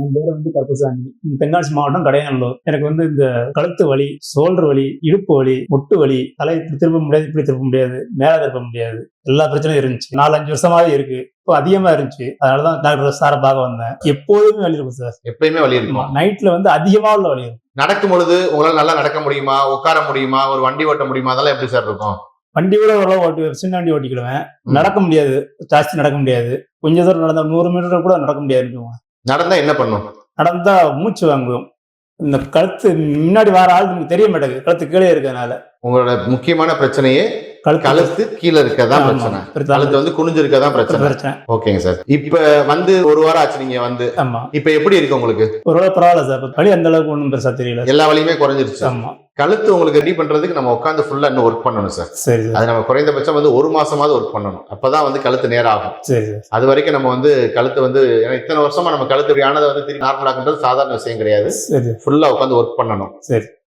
என் பேர் வந்து கருப்பசாமி. தென்காசி மாவட்டம் கடையநல்லூர். எனக்கு வந்து இந்த கழுத்து வலி சோல்டர் வலி இடுப்பு வலி முட்டு வலி தலை இப்படி திருப்ப முடியாது இப்படி திருப்ப முடியாது மேலே திருப்ப முடியாது. எல்லா பிரச்சனையும் இருந்துச்சு. நாலு அஞ்சு வருஷமாவே இருக்கு. இப்போ அதிகமா இருந்துச்சு. அதனாலதான் டாக்டர் சாரை பார்க்க வந்தேன். எப்போதுமே வலி இருக்கும் சார். எப்பயுமே வலி இருக்குமா? நைட்ல வந்து அதிகமா உள்ள வலி இருக்கும். நடக்கும் பொழுது உங்களால நல்லா நடக்க முடியுமா? உட்கார முடியுமா? ஒரு வண்டி ஓட்ட முடியுமா? அதெல்லாம் எப்படி சார் இருக்கும்? வண்டி கூட ஓரளவு ஓட்டி சின்ன வண்டி ஓட்டிக்கிடுவேன். நடக்க முடியாது. ஜாஸ்தி நடக்க முடியாது. கொஞ்ச தூரம் நடந்தா நூறு மீட்டர் கூட நடக்க முடியாது நடந்தா என்ன பண்ணும்? நடந்தா மூச்சு வாங்குவோம் இந்த கழுத்து முன்னாடி வர ஆள் நமக்கு தெரிய மாட்டேங்குது. கழுத்து கீழே இருக்கிறதுனால. உங்களோட முக்கியமான பிரச்சனையே கழுத்து. கீழே இருக்கதான் ஆமா, பிரச்சனை. கழுத்து வந்து குனிஞ்சு இருக்கதான் பிரச்சனை. ஓகேங்க சார். இப்ப வந்து ஒரு வாரம் ஆச்சு நீங்க வந்து. ஆமா. இப்ப எப்படி இருக்கு உங்களுக்கு? ஒரு வேளை பரவாயில்ல சார். இப்ப வலி அந்த அளவுக்கு ஒன்றும் பெருசா தெரியல எல்லா வலியுமே குறைஞ்சிருச்சு. ஆமா. கழுத்து உங்களுக்கு ரெடி பண்றதுக்கு நம்ம உட்காந்து ஃபுல்லா இன்னும் ஒர்க் பண்ணணும் சார். சரி அது நம்ம குறைந்தபட்சம் வந்து ஒரு மாசமாவது ஒர்க் பண்ணணும். அப்பதான் வந்து கழுத்து நேரம் ஆகும். சரி அது வரைக்கும் நம்ம வந்து கழுத்து வந்து ஏன்னா இத்தனை வருஷமா நம்ம கழுத்து ஆனதை வந்து திருப்பி நார்மல் ஆக்குன்றது சாதாரண விஷயம் கிடையாது. சரி. ஃபுல்லா உட்காந்து ஒர்க் பண்ணணும். சரி.